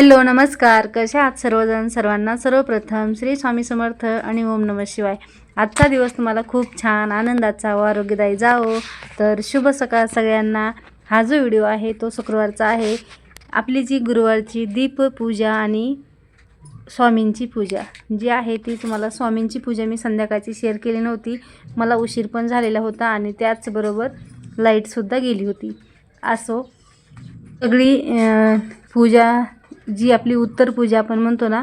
Hello नमस्कार. कशा आहात सर्वजण? सर्वांना सर्वप्रथम श्री स्वामी समर्थ आणि ओम नम शिवाय. आजचा दिवस तुम्हाला खूप छान आनंदाचा व आरोग्यदायी जावो. तर शुभ सकाळ सगळ्यांना. हा जो व्हिडिओ आहे तो शुक्रवारचा आहे. आपली जी गुरुवारची दीप पूजा आणि स्वामींची पूजा. जी आहे ती तुम्हाला स्वामींची पूजा मी संध्याकाळची शेअर केली नव्हती. मला उशीर पण झालेला होता आणि त्याचबरोबर लाईटसुद्धा गेली होती. असो सगळी पूजा जी आपली उत्तर पूजा आपण म्हणतो ना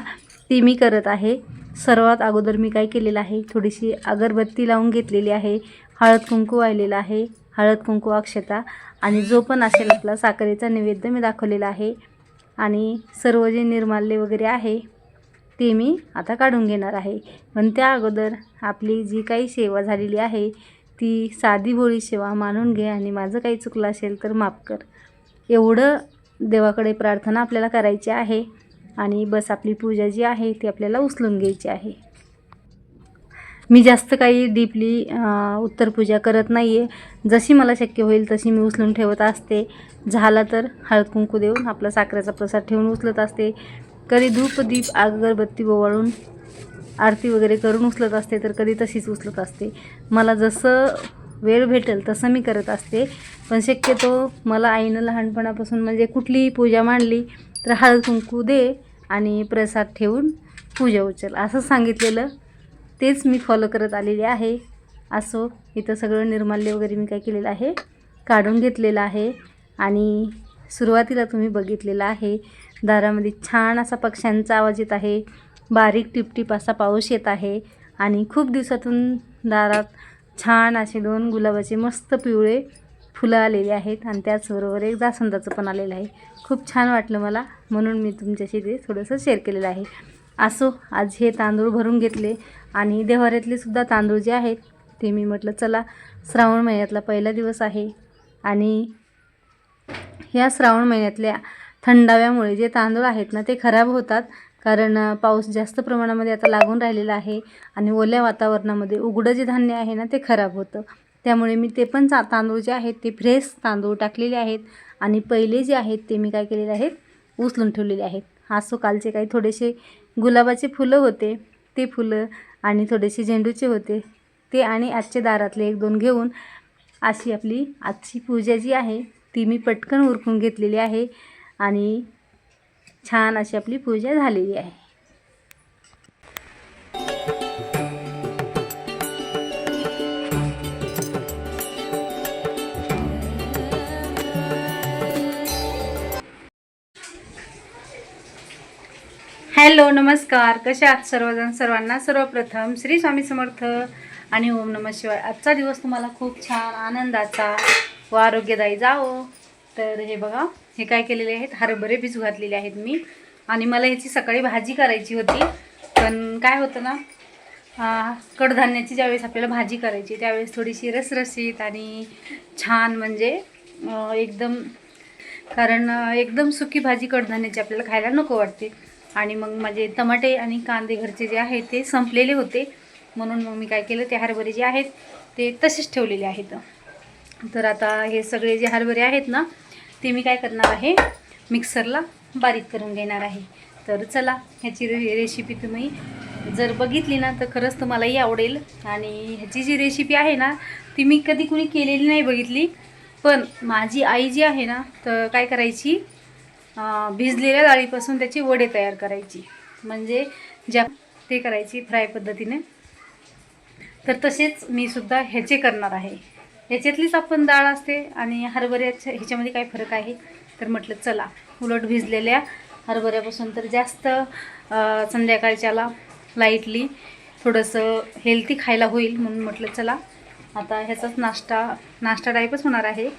ती मी करत आहे. सर्वात अगोदर मी काय केलेलं आहे? थोडीशी अगरबत्ती लावून घेतलेली आहे. हळद कुंकू वाहिलेलं आहे. हळद कुंकू अक्षता आणि जो पण असेल आपला साखरेचा नैवेद्य मी दाखवलेला आहे. आणि सर्व जे निर्माल्य वगैरे आहे ते मी आता काढून घेणार आहे. पण त्या अगोदर आपली जी काही सेवा झालेली आहे ती साधी भोळी सेवा मानून घे आणि माझं काही चुकलं असेल तर माफ कर. एवढं देवाकडे प्रार्थना आपल्याला करायची आहे आणि बस आपली पूजा जी आहे ती आपल्याला उचलून घ्यायची आहे. मी जास्त काही डीपली उत्तर पूजा करत नाही आहे जशी मला शक्य होईल तशी मी उचलून ठेवत असते. झाला तर हळद कुंकू देऊन आपला साखरेचा प्रसाद ठेवून उचलत असते. कधी धूप दीप अगरबत्ती ओवाळून आरती वगैरे करून उचलत असते तर कधी तशीच उचलत असते. मला जसं वेळ भेटेल तसं मी करत असते. पण शक्यतो मला आईनं लहानपणापासून म्हणजे कुठलीही पूजा मांडली तर हळद कुंकू दे आणि प्रसाद ठेवून पूजा उचल. असं सांगितलेलं तेच मी फॉलो करत आलेले आहे. असो इथं सगळं निर्माल्य वगैरे मी काय केलेलं आहे काढून घेतलेलं आहे आणि सुरुवातीला तुम्ही बघितलेलं आहे. दारामध्ये छान असा पक्ष्यांचा आवाज येत आहे. बारीक टिपटिप असा पाऊस येत आहे आणि खूप दिवसातून दारात छान असे दोन गुलाबाचे मस्त पिवळे फुलं आलेली आहेत आणि त्याचबरोबर एक जास्वंदाचं पण आलेलं आहे. खूप छान वाटलं मला. म्हणून मी तुमच्याशी ते थोडंसं शेअर केलेलं आहे. असो आज हे तांदूळ भरून घेतले आणि देवाऱ्यातले सुद्धा तांदूळ जे आहेत ते मी म्हटलं चला श्रावण महिन्यातला पहिला दिवस आहे. आणि ह्या श्रावण महिन्यातल्या थंडाव्यामुळे जे तांदूळ आहेत ना ते खराब होतात. कारण पाऊस जास्त प्रमाणामध्ये आता लागून राहिलेला आहे आणि ओल्या वातावरणामध्ये उघडं जे धान्य आहे ना ते खराब होतं. त्यामुळे मी ते पण चा तांदूळ जे आहेत ते फ्रेश तांदूळ टाकलेले आहेत आणि पहिले जे आहेत ते मी काय केलेले आहेत उचलून ठेवलेले आहेत. असो कालचे काही थोडेसे गुलाबाचे फुलं होते ते फुलं आणि थोडेसे झेंडूचे होते ते आणि आजचे दारातले एक दोन घेऊन अशी आपली आजची पूजा जी आहे ती मी पटकन उरकून घेतलेली आहे आणि छान अशी आपली पूजा झालेली आहे. हॅलो नमस्कार. कसे आहात सर्वजण? सर्वांना सर्वप्रथम श्री स्वामी समर्थ आणि ओम नम शिवाय. आजचा दिवस तुम्हाला खूप छान आनंदाचा व आरोग्यदायी जावो. तर हे बघा हे काय केलेले आहेत? हरभरे भिजू घातलेले आहेत मी. आणि मला ह्याची सकाळी भाजी करायची होती. पण काय होतं ना कडधान्याची ज्यावेळेस आपल्याला भाजी करायची त्यावेळेस थोडीशी रसरसीत आणि छान म्हणजे एकदम कारण एकदम सुकी भाजी कडधान्याची आपल्याला खायला नको वाटते. आणि मग माझे टमाटे आणि कांदे घरचे जे आहेत ते संपलेले होते. म्हणून मग मी काय केलं ते हरभरे जे आहेत ते तसेच ठेवलेले आहेत. तर आता हे सगळे जे हरभरे आहेत ना ते मी काय करणार आहे? मिक्सरला बारीक करून घेणार आहे. तर चला ह्याची रे रेसिपी तुम्ही जर बघितली ना तर खरंच तुम्हालाही आवडेल. आणि ह्याची जी रेसिपी आहे ना ती मी कधी कुणी केलेली नाही बघितली. पण माझी आई जी आहे ना तर काय करायची? भिजलेल्या डाळीपासून त्याची वडे तयार करायची. म्हणजे ज्या ते करायची फ्राय पद्धतीने. तर तसेच मी सुद्धा ह्याचे करणार आहे. ह्याच्यातलीच आपण डाळ असते आणि हरभऱ्याच्या ह्याच्यामध्ये काय फरक आहे. तर म्हटलं चला उलट भिजलेल्या हरभऱ्यापासून तर जास्त संध्याकाळच्याला लाईटली थोडंसं हेल्थी खायला होईल म्हणून म्हटलं चला आता ह्याचाच नाश्ता नाश्ता टाईपच होणार आहे.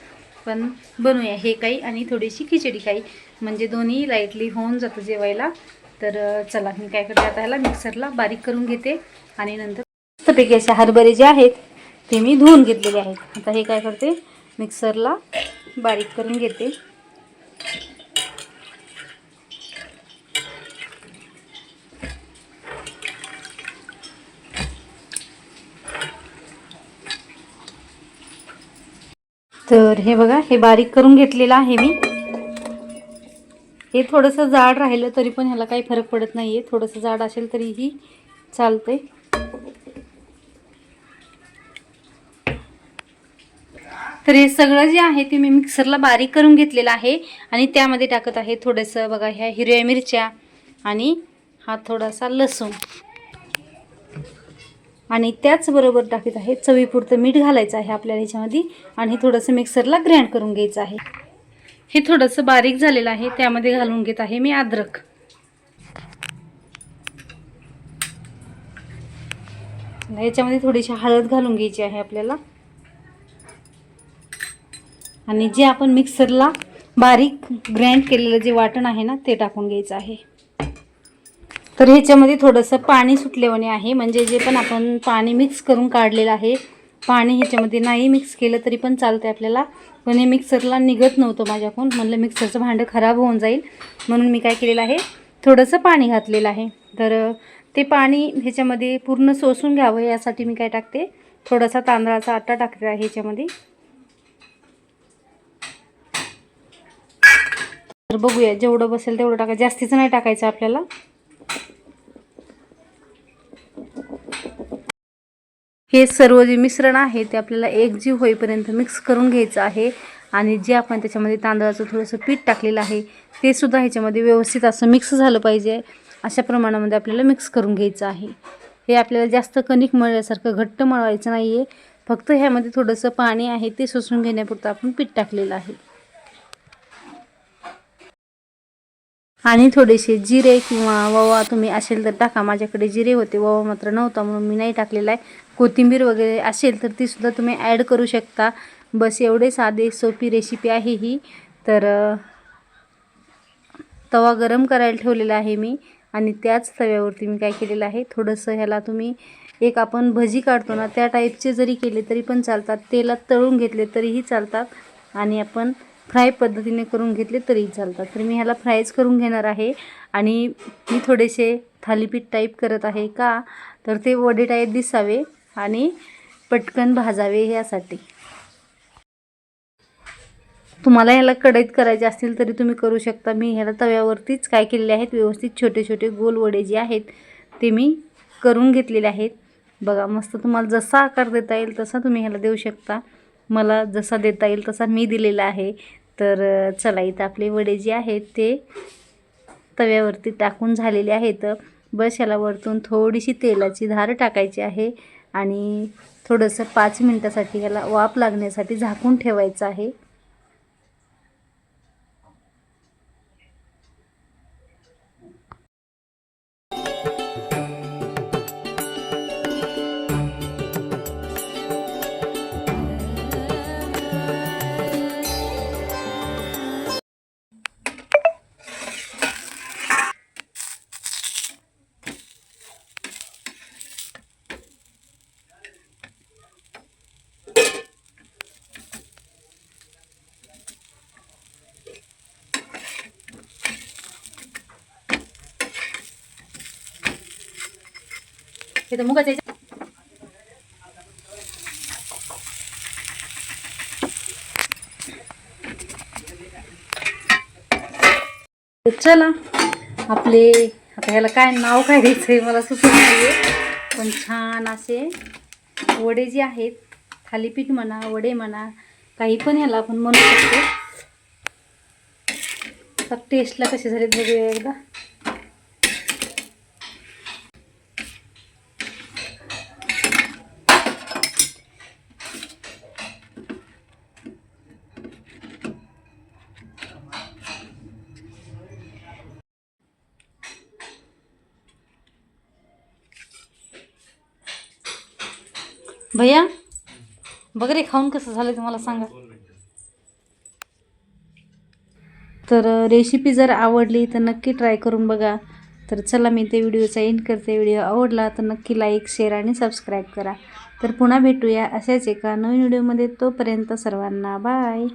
पण बनवूया हे काही आणि थोडीशी खिचडी काही. म्हणजे दोन्ही लाईटली होऊन जातं जेवायला. तर चला मी काय करते आता ह्याला मिक्सरला बारीक करून घेते आणि नंतर मस्तपैकी असे हरभरे जे आहेत ते मी धुवून घेतलेले आहेत. आता हे काय करते? मिक्सरला बारीक करून घेते. तर हे बघा हे बारीक करून घेतलेलं आहे मी. हे थोडंसं जाड राहिलं तरी पण ह्याला काही फरक पडत नाही आहे थोडंसं जाड असेल तरीही चालतंय. तर हे सगळं जे आहे ते मी मिक्सरला बारीक करून घेतलेलं आहे. आणि त्यामध्ये टाकत आहे थोडंसं बघा ह्या हिरव्या मिरच्या आणि हा थोडासा लसूण. आणि त्याचबरोबर टाकत आहे चवीपुरतं मीठ घालायचं आहे आपल्याला ह्याच्यामध्ये. आणि थोडंसं मिक्सरला ग्राइंड करून घ्यायचं आहे. हे थोडंसं बारीक झालेलं आहे त्यामध्ये घालून घेत आहे मी अद्रक. याच्यामध्ये थोडीशी हळद घालून घ्यायची आहे आपल्याला. आणि जे आपण मिक्सरला बारीक ग्राइंड केलेलं जे वाटण आहे ना ते टाकून घ्यायचं आहे. तर ह्याच्यामध्ये थोडंसं पाणी सुटलेवणे आहे. म्हणजे जे पण आपण पाणी मिक्स करून काढलेलं आहे पाणी ह्याच्यामध्ये नाही मिक्स केलं तरी पण चालतं आपल्याला. पण हे मिक्सरला निघत नव्हतं माझ्याकडून. म्हणलं मिक्सरचं भांडं खराब होऊन जाईल. म्हणून मी काय केलेलं आहे थोडंसं पाणी घातलेलं आहे. तर ते पाणी ह्याच्यामध्ये पूर्ण सोसून घ्यावं यासाठी मी काय टाकते थोडासा तांदळाचा आटा टाकते आहे ह्याच्यामध्ये. तर बघूया जेवढं बसेल तेवढं टाकायचं जास्तीचं नाही टाकायचं आपल्याला. हे सर्व जे मिश्रण आहे ते आपल्याला एक जीव होईपर्यंत मिक्स करून घ्यायचं आहे. आणि जे आपण त्याच्यामध्ये तांदळाचं थोडंसं पीठ टाकलेलं आहे ते सुद्धा ह्याच्यामध्ये व्यवस्थित असं मिक्स झालं पाहिजे. अशा प्रमाणामध्ये आपल्याला मिक्स करून घ्यायचं आहे. हे आपल्याला जास्त कणिक मळल्यासारखं घट्ट मळवायचं नाही आहे फक्त ह्यामध्ये थोडंसं पाणी आहे ते सोसून घेण्यापुरतं आपण पीठ टाकलेलं आहे. आणि थोडेसे जिरे किंवा ववा तुम्ही असेल तर टाका. माझ्याकडे जिरे होते ववा मात्र नव्हता म्हणून मी नाही टाकलेला आहे. कोथिंबीर वगैरे असेल तर तीसुद्धा तुम्ही ॲड करू शकता. बस एवढे साधे सोपी रेसिपी आहे ही. तर तवा गरम करायला ठेवलेला आहे मी. आणि त्याच तव्यावरती मी काय केलेलं आहे थोडंसं ह्याला तुम्ही एक आपण भजी काढतो ना त्या टाईपचे जरी केले तरी पण चालतात. तेलात तळून घेतले तरीही चालतात. आणि आपण फ्राय पद्धतीने करून घेतले तरीही चालतात. तर मी ह्याला फ्रायच करून घेणार आहे. आणि मी थोडेसे थालीपीठ टाईप करत आहे का? तर ते वडे टाईप दिसावे आणि पटकन भाजावे यासाठी. तुम्हाला ह्याला कढईत करायचे असतील तरी तुम्ही करू शकता. मी ह्याला तव्यावरतीच काय केलेले आहेत व्यवस्थित छोटे छोटे गोल वडे जे आहेत ते मी करून घेतलेले आहेत. बघा मस्त तुम्हाला जसा आकार देता येईल तसा तुम्ही ह्याला देऊ शकता. मला जसा देता येईल तसा मी दिलेला आहे. तर चला इथं आपले वडे जे आहेत ते तव्यावरती टाकून झालेले आहेत. बस ह्याला वरतून थोडीशी तेलाची धार टाकायची आहे आणि थोडंसं पाच मिनटासाठी ह्याला वाफ लागण्यासाठी झाकून ठेवायचं आहे. हे मुगाच्या याच्या- चला आपले आता ह्याला काय नाव काय द्यायचं आहे मला सुचत नाही आहे पण छान असे वडे जे आहेत थालीपीठ म्हणा वडे म्हणा काही पण ह्याला आपण म्हणू शकतो. तर टेस्टला कसे झालेत बघूया एकदा. भैया बघ रे खाऊन कसं झालं तुम्हाला सांगा. तर रेसिपी जर आवडली तर नक्की ट्राय करून बघा. तर चला मी ते व्हिडिओचा एंड करते. व्हिडिओ आवडला तर नक्की लाईक शेअर आणि सबस्क्राईब करा. तर पुन्हा भेटूया अशाच एका नवीन व्हिडिओमध्ये. तोपर्यंत सर्वांना बाय